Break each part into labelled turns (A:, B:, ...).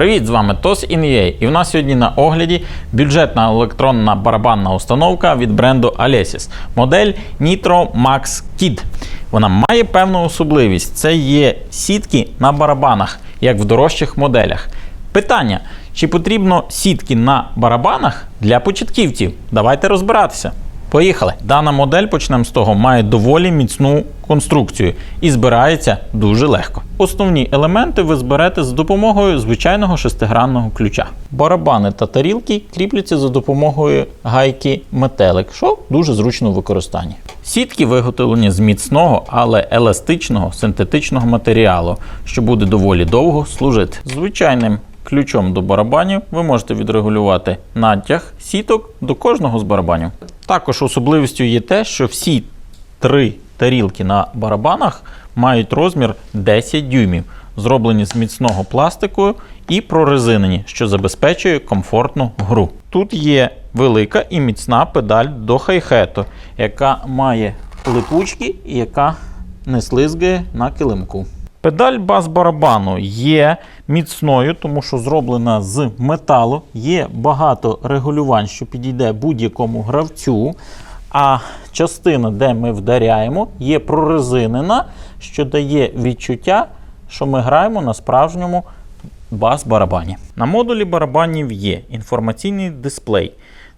A: Привіт, з вами TOS InUA. І в нас сьогодні на огляді бюджетна електронна барабанна установка від бренду Alesis. Модель Nitro Max Kid. Вона має певну особливість. Це є сітки на барабанах, як в дорожчих моделях. Питання: чи потрібно сітки на барабанах для початківців? Давайте розбиратися. Поїхали. Дана модель, почнемо з того, має доволі міцну конструкцію і збирається дуже легко. Основні елементи ви зберете за допомогою звичайного шестигранного ключа. Барабани та тарілки кріпляться за допомогою гайки метелик, що дуже зручно в використанні. Сітки виготовлені з міцного, але еластичного синтетичного матеріалу, що буде доволі довго служити. Звичайним ключом до барабанів ви можете відрегулювати натяг сіток до кожного з барабанів. Також особливістю є те, що всі три тарілки на барабанах мають розмір 10 дюймів, зроблені з міцного пластику і прорезинені, що забезпечує комфортну гру. Тут є велика і міцна педаль до хай-хету, яка має липучки і яка не слизгає на килимку. Педаль бас-барабану є міцною, тому що зроблена з металу. Є багато регулювань, що підійде будь-якому гравцю. А частина, де ми вдаряємо, є прорезинена, що дає відчуття, що ми граємо на справжньому бас-барабані. На модулі барабанів є інформаційний дисплей.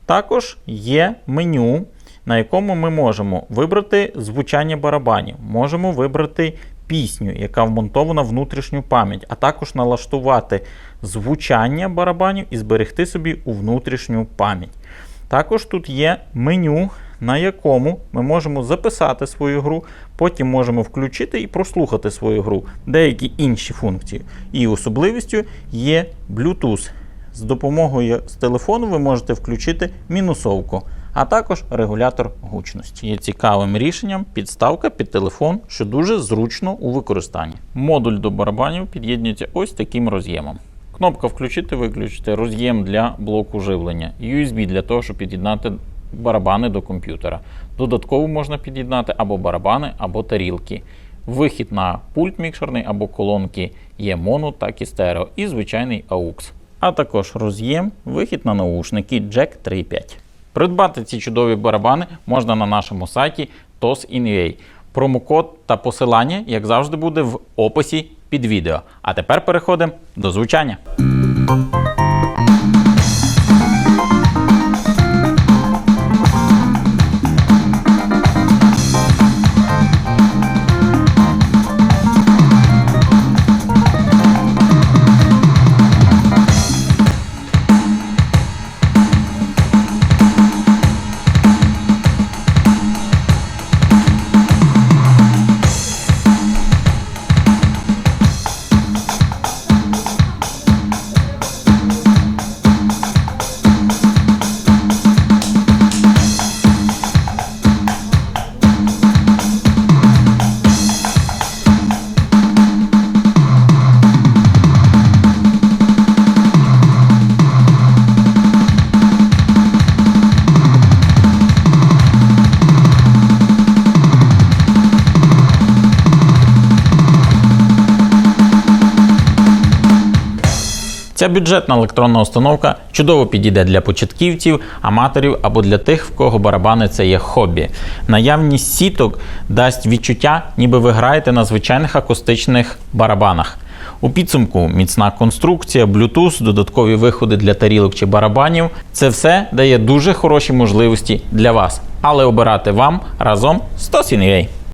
A: Також є меню, на якому ми можемо вибрати звучання барабанів, можемо вибрати пісню, яка вмонтована в внутрішню пам'ять, а також налаштувати звучання барабанів і зберегти собі у внутрішню пам'ять. Також тут є меню, на якому ми можемо записати свою гру, потім можемо включити і прослухати свою гру, деякі інші функції. І особливістю є Bluetooth. З допомогою з телефону ви можете включити мінусовку, а також регулятор гучності. Є цікавим рішенням підставка під телефон, що дуже зручно у використанні. Модуль до барабанів під'єднується ось таким роз'ємом. Кнопка включити-виключити, роз'єм для блоку живлення, USB для того, щоб під'єднати барабани до комп'ютера. Додатково можна під'єднати або барабани, або тарілки. Вихід на пульт мікшерний або колонки є моно, так і стерео, і звичайний AUX. А також роз'єм, вихід на наушники Jack 3.5. Придбати ці чудові барабани можна на нашому сайті TOS.IN.UA. Промокод та посилання, як завжди, буде в описі під відео. А тепер переходимо до звучання. Ця бюджетна електронна установка чудово підійде для початківців, аматорів або для тих, в кого барабани це є хобі. Наявність сіток дасть відчуття, ніби ви граєте на звичайних акустичних барабанах. У підсумку міцна конструкція, Bluetooth, додаткові виходи для тарілок чи барабанів це все дає дуже хороші можливості для вас. Але обирати вам разом з TOS.IN.UA.